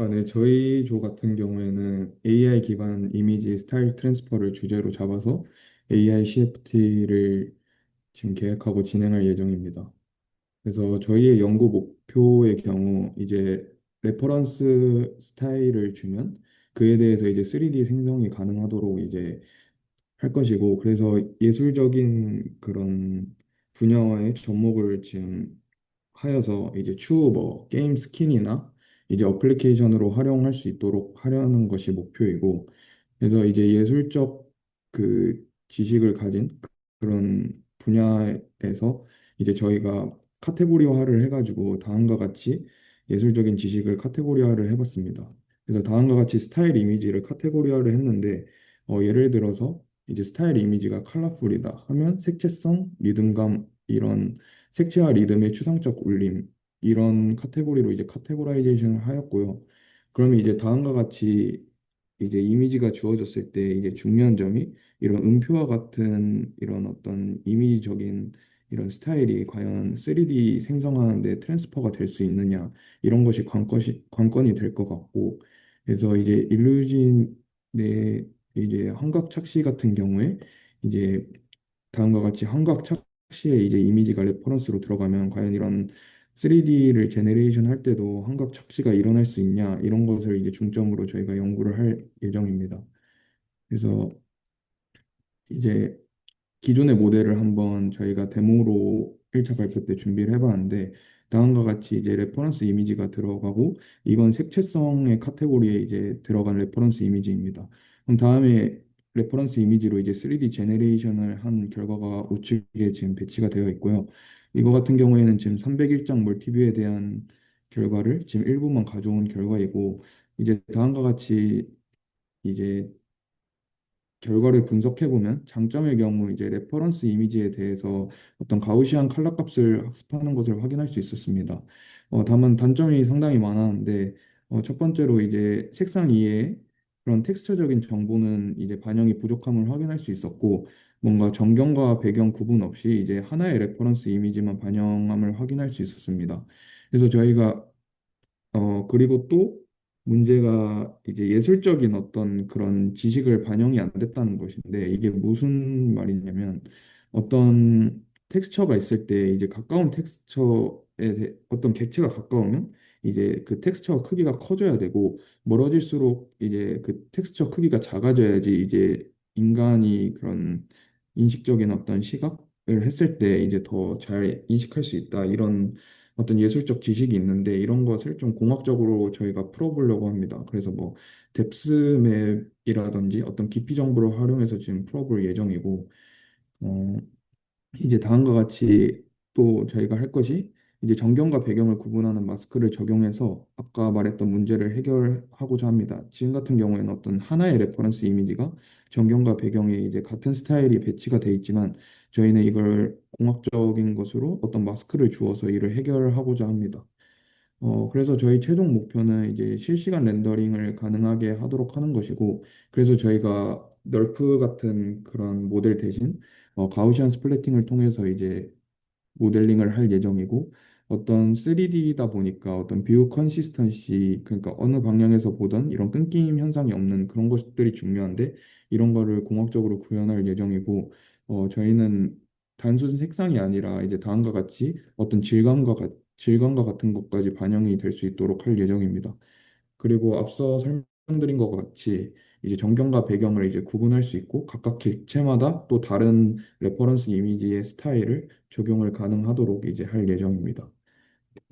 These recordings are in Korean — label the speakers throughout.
Speaker 1: 아, 네, 저희 조 같은 경우에는 AI 기반 이미지 스타일 트랜스퍼를 주제로 잡아서 AI CFT를 지금 계획하고 진행할 예정입니다. 그래서 저희의 연구 목표의 경우 이제 레퍼런스 스타일을 주면 그에 대해서 이제 3D 생성이 가능하도록 이제 할 것이고 그래서 예술적인 그런 분야와의 접목을 지금 하여서 이제 추후 뭐 게임 스킨이나 이제 어플리케이션으로 활용할 수 있도록 하려는 것이 목표이고 그래서 이제 예술적 그 지식을 가진 그런 분야에서 이제 저희가 카테고리화를 해가지고 다음과 같이 예술적인 지식을 카테고리화를 해봤습니다. 그래서 다음과 같이 스타일 이미지를 카테고리화를 했는데 어, 예를 들어서 이제 스타일 이미지가 컬러풀이다 하면 색채성, 리듬감 이런 색채와 리듬의 추상적 울림 이런 카테고리로 이제 카테고라이제이션을 하였고요. 그러면 이제 다음과 같이 이제 이미지가 주어졌을 때 이제 중요한 점이 이런 음표와 같은 이런 어떤 이미지적인 이런 스타일이 과연 3D 생성하는데 트랜스퍼가 될 수 있느냐 이런 것이 관건이 관건이 될 것 같고 그래서 이제 일루진의 이제 환각 착시 같은 경우에 이제 다음과 같이 환각 착시에 이제 이미지가 레퍼런스로 들어가면 과연 이런 3D를 제네레이션 할 때도 환각 착시가 일어날 수 있냐 이런 것을 이제 중점으로 저희가 연구를 할 예정입니다. 그래서 이제 기존의 모델을 한번 저희가 데모로 1차 발표 때 준비를 해봤는데 다음과 같이 이제 레퍼런스 이미지가 들어가고 이건 색채성의 카테고리에 이제 들어간 레퍼런스 이미지입니다. 그럼 다음에 레퍼런스 이미지로 이제 3D 제네레이션을 한 결과가 우측에 지금 배치가 되어 있고요. 이거 같은 경우에는 지금 301장 멀티뷰에 대한 결과를 지금 일부만 가져온 결과이고 이제 다음과 같이 이제 결과를 분석해 보면 장점의 경우 이제 레퍼런스 이미지에 대해서 어떤 가우시안 컬러 값을 학습하는 것을 확인할 수 있었습니다. 어, 다만 단점이 상당히 많았는데 어, 첫 번째로 이제 색상 이외에 그런 텍스처적인 정보는 이제 반영이 부족함을 확인할 수 있었고 뭔가 전경과 배경 구분 없이 이제 하나의 레퍼런스 이미지만 반영함을 확인할 수 있었습니다. 그래서 저희가 어, 그리고 또 문제가 이제 예술적인 어떤 그런 지식을 반영이 안 됐다는 것인데 이게 무슨 말이냐면 어떤 텍스처가 있을 때 이제 가까운 텍스처에 대- 어떤 객체가 가까우면 이제 그 텍스처 크기가 커져야 되고 멀어질수록 이제 그 텍스처 크기가 작아져야지 이제 인간이 그런 인식적인 어떤 시각을 했을 때 이제 더 잘 인식할 수 있다 이런 어떤 예술적 지식이 있는데 이런 것을 좀 공학적으로 저희가 풀어보려고 합니다. 그래서 뭐 뎁스맵이라든지 어떤 깊이 정보를 활용해서 지금 풀어볼 예정이고 어, 이제 다음과 같이 또 저희가 할 것이 이제 전경과 배경을 구분하는 마스크를 적용해서 아까 말했던 문제를 해결하고자 합니다. 지금 같은 경우에는 어떤 하나의 레퍼런스 이미지가 전경과 배경에 이제 같은 스타일이 배치가 돼 있지만 저희는 이걸 공학적인 것으로 어떤 마스크를 주어서 이를 해결하고자 합니다. 어, 그래서 저희 최종 목표는 이제 실시간 렌더링을 가능하게 하도록 하는 것이고, 그래서 저희가 널프 같은 그런 모델 대신 어, 가우시안 스플래팅을 통해서 이제 모델링을 할 예정이고 어떤 3D다 보니까 어떤 뷰 컨시스턴시 그러니까 어느 방향에서 보던 이런 끊김 현상이 없는 그런 것들이 중요한데 이런 거를 공학적으로 구현할 예정이고 어, 저희는 단순 색상이 아니라 이제 다음과 같이 어떤 질감과 같 질감과 같은 것까지 반영이 될 수 있도록 할 예정입니다. 그리고 앞서 설명드린 것 같이 이제 전경과 배경을 이제 구분할 수 있고 각각 객체마다 또 다른 레퍼런스 이미지의 스타일을 적용을 가능하도록 이제 할 예정입니다.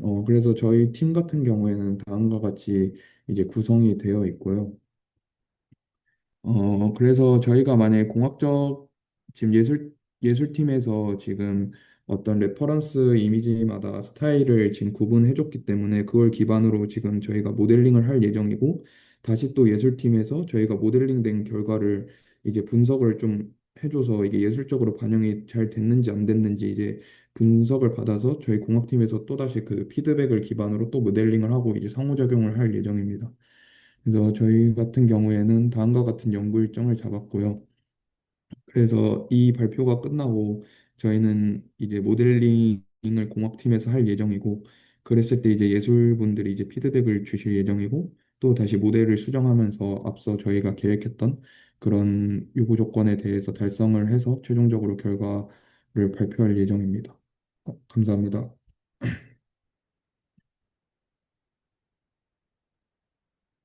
Speaker 1: 어, 그래서 저희 팀 같은 경우에는 다음과 같이 이제 구성이 되어 있고요. 어, 그래서 저희가 만약에 공학적 지금 예술 예술팀에서 지금 어떤 레퍼런스 이미지마다 스타일을 지금 구분해 줬기 때문에 그걸 기반으로 지금 저희가 모델링을 할 예정이고 다시 또 예술팀에서 저희가 모델링된 결과를 이제 분석을 좀 해줘서 이게 예술적으로 반영이 잘 됐는지 안 됐는지 이제 분석을 받아서 저희 공학팀에서 또다시 그 피드백을 기반으로 또 모델링을 하고 이제 상호작용을 할 예정입니다. 그래서 저희 같은 경우에는 다음과 같은 연구 일정을 잡았고요. 그래서 이 발표가 끝나고 저희는 이제 모델링을 공학팀에서 할 예정이고, 그랬을 때 이제 예술분들이 이제 피드백을 주실 예정이고, 또 다시 모델을 수정하면서 앞서 저희가 계획했던 그런 요구 조건에 대해서 달성을 해서 최종적으로 결과를 발표할 예정입니다. 어, 감사합니다.